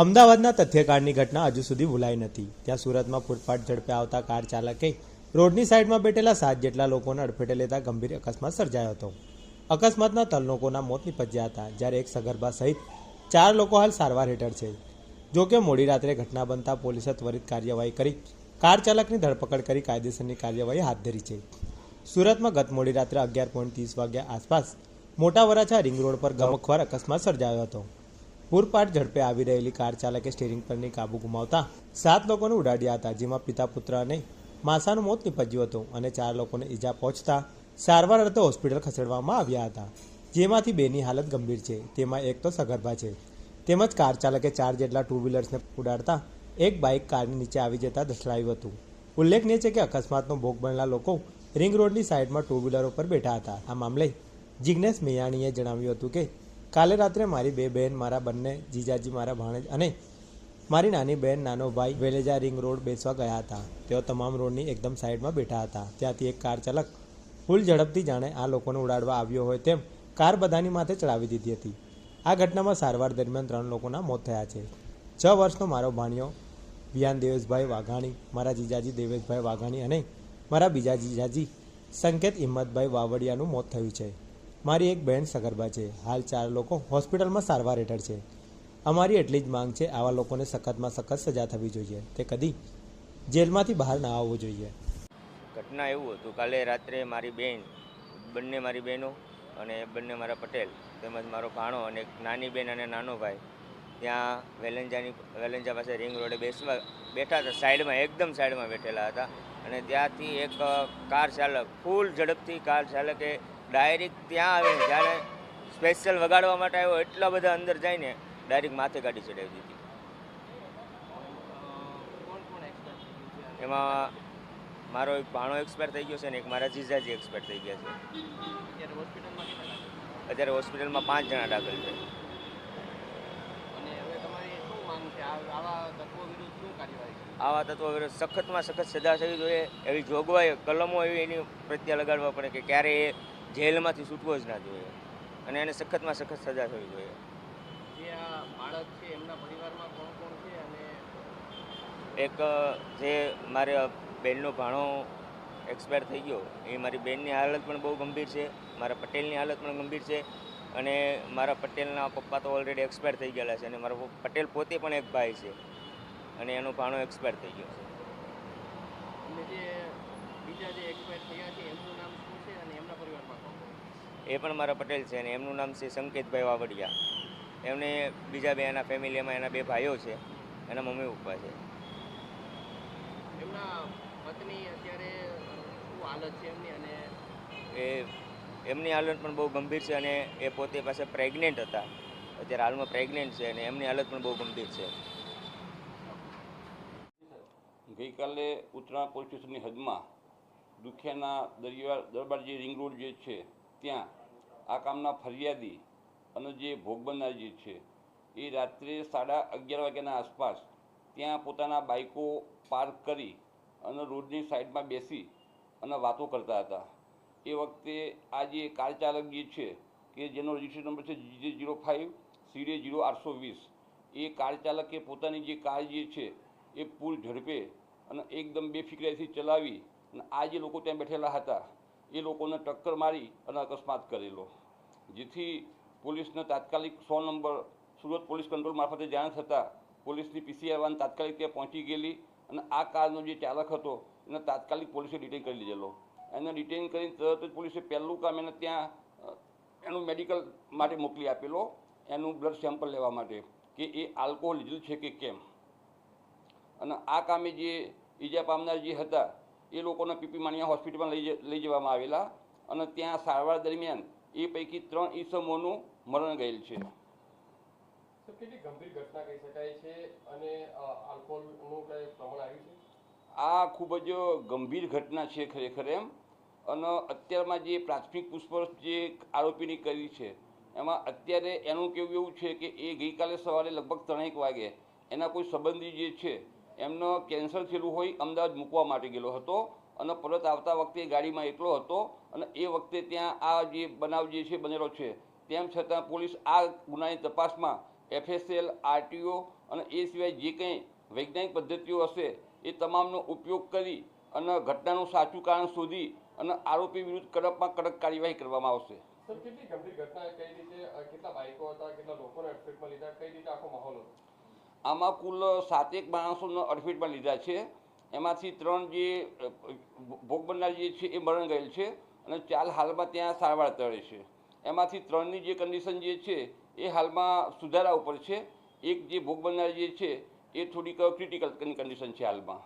અમદાવાદના તથ્યકાંડની ઘટના હજુ સુધી ભૂલાઈ નથી. ત્યાં સુરતમાં પૂરપાટ ઝડપે આવતા કાર ચાલકે રોડની સાઈડમાં બેઠેલા સાત જેટલા લોકોને અડફેટે લેતા ગંભીર અકસ્માત સર્જાયો હતો. અકસ્માતના ત્રણ લોકોના મોત નિપજ્યા હતા, જ્યારે એક સગર્ભા સહિત ચાર લોકો હાલ સારવાર હેઠળ છે. જો કે મોડી રાત્રે ઘટના બનતા પોલીસે ત્વરિત કાર્યવાહી કરી, કાર ચાલકની ધરપકડ કરી કાયદેસરની કાર્યવાહી હાથ ધરી છે. સુરતમાં ગત મોડી રાત્રે અગિયાર પોઈન્ટ ત્રીસ વાગ્યા આસપાસ મોટા વરાછા રિંગ રોડ પર ગમખવાર અકસ્માત સર્જાયો હતો. પૂરપાટ ઝડપે આવી રહેલી કાર ચાલકે સ્ટીરિંગ પરની કાબુ ગુમાવતા સાત લોકોને ઉડાડ્યા હતા, જેમાં પિતા, પુત્ર અને માસાનું મોત નીપજ્યું હતું અને ચાર લોકોને ઈજા પહોંચતા સારવાર અર્થે હોસ્પિટલ ખસેડવામાં આવ્યા હતા. જેમાંથી બેની હાલત ગંભીર છે. તેમાં એક તો સગર્ભા છે. તેમજ કાર ચાલકે ચાર જેટલા ટુ વ્હીલર્સને ઉડાડતા એક બાઇક કારની નીચે આવી જતા દસડાયું હતું. ઉલ્લેખનીય છે કે અકસ્માતનો ભોગ બનેલા લોકો રિંગ રોડની સાઈડમાં ટુ વ્હીલરો પર બેઠા હતા. આ મામલે જિજ્ઞેશ મેયાણીએ જણાવ્યું હતું કે કાલે રાત્રે મારી બે બહેન, મારા બંને, જીજાજી, મારા ભાણેજ અને મારી નાની બહેન, નાનો ભાઈ વેલેજા રિંગ રોડ બેસવા ગયા હતા. તેઓ તમામ રોડની એકદમ સાઈડમાં બેઠા હતા. ત્યાંથી એક કાર ચાલક ફૂલ ઝડપથી જાણે આ લોકોને ઉડાડવા આવ્યો હોય તેમ કાર બધાની માથે ચડાવી દીધી હતી. આ ઘટનામાં સારવાર દરમિયાન ત્રણ લોકોના મોત થયા છે. છ વર્ષનો મારો ભાણિયો વિયાન દેવેશભાઈ વાઘાણી, મારા જીજાજી દેવેશભાઈ વાઘાણી અને મારા બીજા જીજાજી સંકેત હિંમતભાઈ વાવડિયાનું મોત થયું છે. મારી એક બહેન સગર્ભા છે. હાલ ચાર લોકો હોસ્પિટલમાં સારવાર હેઠળ છે. અમારી એટલી જ માંગ છે, આવા લોકોને સખતમાં સખત સજા થવી જોઈએ. તે કદી જેલમાંથી બહાર ના આવવું જોઈએ. ઘટના એવું હતું, કાલે રાત્રે મારી બેન, બંને મારી બહેનો અને બંને મારા પટેલ તેમજ મારો ભાણો અને એક નાની બહેન અને નાનો ભાઈ ત્યાં વેલેન્જાની, વેલેન્જા પાસે રિંગ રોડે બેસવા, બેઠા હતા. સાઈડમાં, એકદમ સાઈડમાં બેઠેલા હતા અને ત્યાંથી એક કાર ચાલક, ફૂલ ઝડપથી કાર ચાલકે ડાયરેક્ટ ત્યાં આવે જ્યારે સ્પેશિયલ વગાડવા માટે આવ્યો એટલા બધા અંદર જઈને ડાયરેક્ટ માથે ગાડી ચડાવી દીધી. એમાં મારો એક ભાણો એક્સપાયર થઈ ગયો છે ને એક મારા જીજાજી એક્સપાયર થઈ ગયા છે. અત્યારે હોસ્પિટલમાં પાંચ જણા દાખલ છે. આવા તત્વો વિરુદ્ધ સખતમાં સખત સજા થવી જોઈએ. એવી જોગવાઈ, કલમો એવી એની પ્રત્યે લગાડવા પડે કે ક્યારે એ જેલમાંથી છૂટવો જ ના જોઈએ. અને એને સખતમાં સખત સજા થવી જોઈએ. જે આ બાળક છે એમના પરિવારમાં કોણ કોણ છે અને એક જે મારે બેનનો ભાણો એક્સપાયર થઈ ગયો એ મારી બેનની હાલત પણ બહુ ગંભીર છે. મારા પટેલની હાલત પણ ગંભીર છે. અને મારા પટેલના પપ્પા તો ઓલરેડી એક્સપાયર થઈ ગયેલા છે અને મારો પટેલ પોતે પણ એક ભાઈ છે. અને એનો ભાણો એક્સપાયર થઈ ગયો છે. અને જે બીજા જે એક્સપાયર થયા છે એમનું નામ શું છે અને એમના પરિવારમાં કોણ કોણ? છે? એ પણ મારા પટેલ છે અને એમનું નામ છે સંકેતભાઈ વાવડિયા. એમને બીજા બે એના ફેમિલીમાં એના બે ભાઈઓ છે એના મમ્મી પપ્પા છે. એમના પત્ની અત્યારે શું હાલત છે એમની અને એ એમની હાલત પણ બહુ ગંભીર છે અને એ પોતે પાસે પ્રેગ્નેન્ટ હતા. અત્યારે હાલમાં પ્રેગ્નેન્ટ છે અને એમની હાલત પણ બહુ ગંભીર છે. ગઈકાલે ઉત્તરાયણ પોલીસ સ્ટેશનની હદમાં દુખિયાના દરિયા દરબાર જે રિંગ રોડ જે છે, ત્યાં આ કામના ફરિયાદી અને જે ભોગ બનનાર જે છે, એ રાત્રે સાડા અગિયાર વાગ્યાના આસપાસ ત્યાં પોતાના બાઇકો પાર્ક કરી અને રોડની સાઈડમાં બેસી અને વાતો કરતા હતા. એ વખતે આ જે કાર ચાલક જે છે, કે જેનો રજિસ્ટ્રેશન નંબર છે જે જીરો ફાઇવ સીડે જીરો આઠસો વીસ, એ કાર ચાલકે પોતાની જે કાર જે છે, એ પૂર ઝડપે અને એકદમ બેફિકરાઈથી ચલાવી અને આ જે લોકો ત્યાં બેઠેલા હતા, એ લોકોને ટક્કર મારી અને અકસ્માત કરેલો. જેથી પોલીસને તાત્કાલિક સો નંબર, સુરત પોલીસ કંટ્રોલ મારફતે જાણ થતાં પોલીસની પીસીઆર વાન તાત્કાલિક ત્યાં પહોંચી ગયેલી અને આ કારનો જે ચાલક હતો, એને તાત્કાલિક પોલીસે ડિટેન કરી લીધેલો. એને ડિટેન કરીને તરત જ પોલીસે પહેલું કામ એને ત્યાં એનું મેડિકલ માટે મોકલી આપેલો, એનું બ્લડ સેમ્પલ લેવા માટે કે એ આલ્કોહોલ લીધેલું છે કે કેમ. અને આ કામે જે ઈજા પામનાર જે હતા એ લોકોને પીપી માણિયા હોસ્પિટલમાં લઈ લઈ જવામાં આવેલા અને ત્યાં સારવાર દરમિયાન એ પૈકી ત્રણ ઈસમોનું મરણ ગયેલ છે. કેટલી ગંભીર ઘટના કહી શકાય છે અને આલ્કોહોલનું કઈ પ્રમાણ આવ્યું છે? આ ખૂબ જ ગંભીર ઘટના છે ખરેખર એમ. અને અત્યારમાં જે પ્રાથમિક પૂછપરછ જે આરોપીની કરી છે એમાં અત્યારે એનું કેવું એવું છે કે એ ગઈકાલે સવારે લગભગ ત્રણેક વાગે એના કોઈ સંબંધી જે છે એમનો કેન્સર થયેલું હોય, અમદાવાદ મૂકવા માટે ગયેલો હતો અને પરત આવતા વખતે ગાડીમાં એકલો હતો અને એ વખતે ત્યાં આ જે બનાવ જે છે બનેલો છે, તેમ છતાં પોલીસ આ ગુનાની તપાસમાં એફએસએલ, આરટીઓ અને એ સિવાય જે કંઈ વૈજ્ઞાનિક પદ્ધતિઓ હશે, એ તમામનો ઉપયોગ કરી અને ઘટનાનું સાચું કારણ શોધી અને આરોપી વિરુદ્ધ કડકમાં કડક કાર્યવાહી કરવામાં આવશે. કેટલી ગંભીર ઘટના, કઈ રીતે કેટલા બાઇકો હતા, કેટલા લોકોને અડફેટમાં લીધા, કઈ રીતે આખો માહોલ હતો? આમાં કુલ સાતેક માણસોનો અડફેટમાં લીધા છે. એમાંથી ત્રણ જે ભોગ બનનાર જે છે એ મરણ ગયેલ છે અને ચાર હાલમાં ત્યાં સારવાર તળે છે. એમાંથી ત્રણની જે કન્ડિશન જે છે એ હાલમાં સુધારા ઉપર છે. એક જે ભોગ બનનાર જે છે એ થોડીક ક્રિટિકલ કન્ડિશન છે હાલમાં.